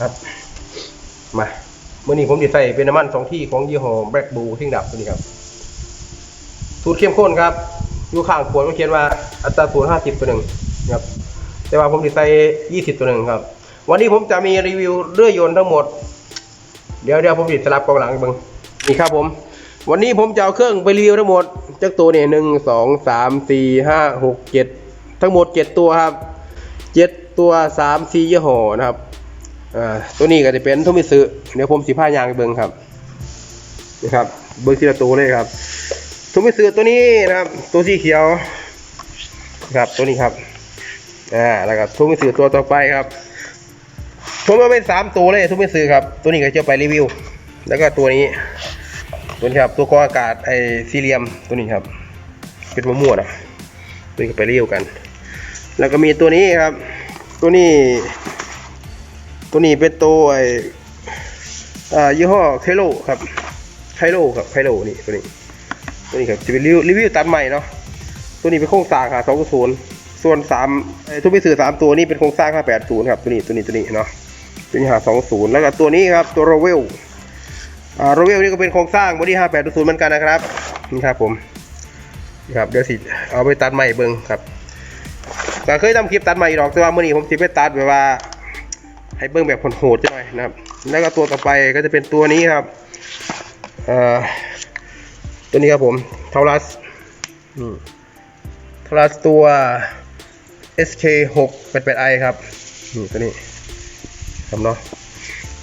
ครับ มาเมื่อนี้ผมจะใส่เป็นน้ำมันสองที่ของยี่ห้อแบล็กบูทิ้งดับตัวนี้ครับ สูตรเข้มข้นครับอยู่ข้างขวดก็เขียนว่าอัตราส่วนห้าสิบตัวหนึ่งครับ แต่ว่าผมจะใส่ยี่สิบตัวหนึ่งครับ วันนี้ผมจะมีรีวิวเรื่อยยนต์ทั้งหมด เดี๋ยวเดี๋ยวผมจะสลับกองหลังเบึงนี่ครับผม วันนี้ผมจะเอาเครื่องไปรีวิวทั้งหมดจากตัวเนี่ยหนึ่งสองสามสี่ห้าหกเจ็ดทั้งหมดเจ็ดตัวครับเจ็ดตัวสามสี่ยี่ห้อนะครับ อ่าตัวนี้ก็จะเป็นทุมิสึเดี๋ยวผมสีผ้ายางไปเบิ้งครับนี่ครับเบิ้งทีละตัวเลยครับทุมิสึตัวนี้นะครับ ตัวสีเขียวครับตัวนี้ครับอ่าแล้วก็ทุมิสึตัวต่อไปครับผมเอาเป็นสามตัวเลยทุกไม่ซื้อครับ ตัวนี้ก็จะไปรีวิว แล้วก็ตัวนี้ตัวนี้ครับตัวกรองอากาศไอซีเรียมตัวนี้ครับเป็นมะม่วงนะตัวนี้ก็ไปรีวิวกัน แล้วก็มีตัวนี้ครับ ตัวนี้ ตัวนี้เป็นตัวไอยี่ห้อไคโลครับไคโลครับไคโลนี่ตัวนี้ตัวนี้ครับจะเป็นรีวิวรีวิวตัดใหม่เนาะตัวนี้เป็นโครงสร้างค่ะสองศูนย์ส่วนสามทุกไปสื่อสามตัวนี้เป็นโครงสร้างห้าแปดศูนย์ครับตัวนี้ตัวนี้ตัวนี้เนาะตัวนี้หาสองศูนย์แล้วก็ตัวนี้ครับตัวโรเวลโรเวลนี่ก็เป็นโครงสร้างบอดี้ห้าแปดศูนย์เหมือนกันนะครับนี่ครับผมนี่ครับเดี๋ยวสิเอาไปตัดใหม่เบิ้งครับก็เคยทำคลิปตัดใหม่หรอกแต่ว่าเมื่อนี้ผมสิไปตัดแบบว่า ให้เบิ้งแบบโหดๆหน่อยนะครับ แล้วก็ตัวต่อไปก็จะเป็นตัวนี้ครับอ่อตัวนี้ครับผมเทารัสอืมทรัสตัว SK6 88i ครับนี่ตัวนี้ครับเนาะ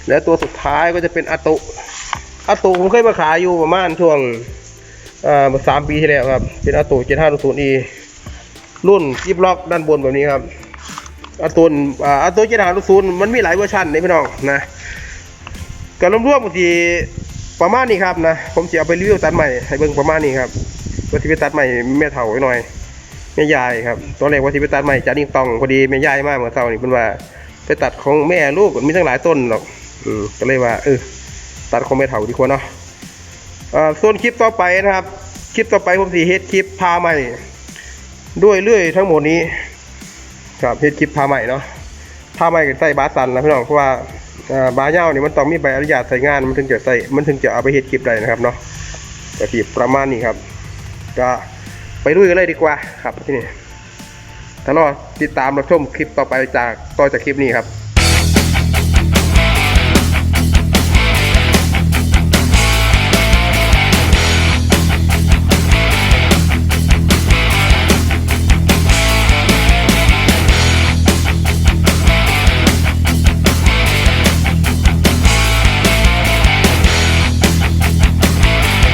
แล้วตัวสุดท้ายก็จะเป็นอาตุอาตุผมเคยมาขายอยู่ประมาณช่วงอ่าสามปีที่แล้วครับ เป็นอาตุ7500 e รุ่นยิบล็อกด้านบนแบบนี้ครับ อาตุอ่าอาตุ7500มันมีหลายเวอร์ชันนี่พี่น้องนะก็รวมๆบางทีประมาณนี้ครับนะผมจะเอาไปรีวิวตัดใหม่ให้เบิ่งประมาณนี้ครับว่าที่ไปตัดใหม่แม่เฒ่าไว้หน่อยแม่ยายครับตอนแรกว่าที่ไปตัดใหม่จานิ่งตองพอดีแม่ยายมากเหมื่อเช้านี่เพิ่นว่า ไปตัดของแม่ลูกมันมีตั้งหลายต้นหรอกอืมก็เลยว่าเออตัดของแม่เฒ่าดีกว่าเนาะอ่าส่วนคลิปต่อไปนะครับ คลิปต่อไปผมสิเฮ็ดคลิปพาใหม่ด้วยเรื่อยทั้งหมดนี้ ครับเฮ็ดคลิปพาใหม่เนาะพาใหม่ก็ใส่บาสันนะพี่น้องเพราะว่าบาเย้าเนี่ยมันต้องมีใบอนุญาตใส่งานมันถึงจะใส่มันถึงจะเอาไปเฮ็ดคลิปได้นะครับเนาะก็คลิปประมาณนี้ครับ ก็ไปลุยกันเลยดีกว่าครับที่นี่ถ้ารอติดตามรับชมคลิปต่อไปจากต่อจากคลิปนี้ครับ